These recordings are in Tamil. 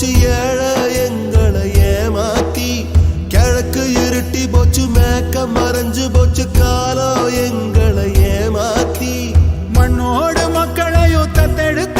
போச்சு ஏழ எங்களை ஏமாத்தி. கிழக்கு இருட்டி போச்சு மேக்க மறைஞ்சு போச்சு காலம் எங்களை ஏமாத்தி. மண்ணோடு மக்களையும் தத்தெடுத்து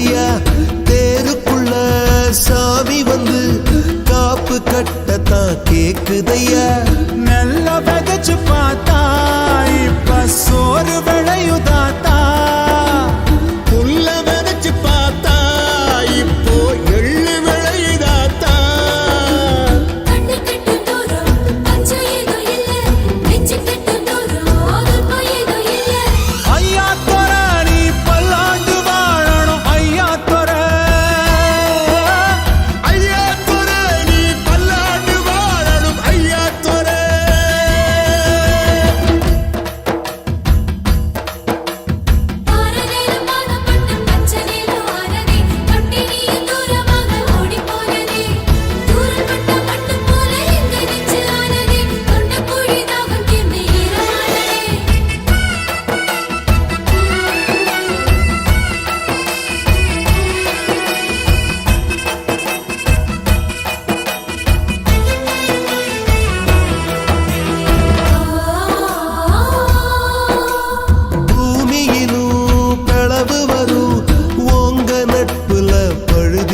ஐயா தேருக்குள்ள சாமி வந்து காப்பு கட்டத்தான் கேக்குதையா. நல்லா விதைச்சு பார்த்தா இப்ப சோறு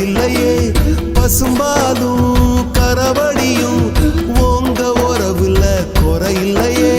உறவில்லையே பசும்பாலும் கரவடியும் உங்க உறவில்லை குறையில்லையே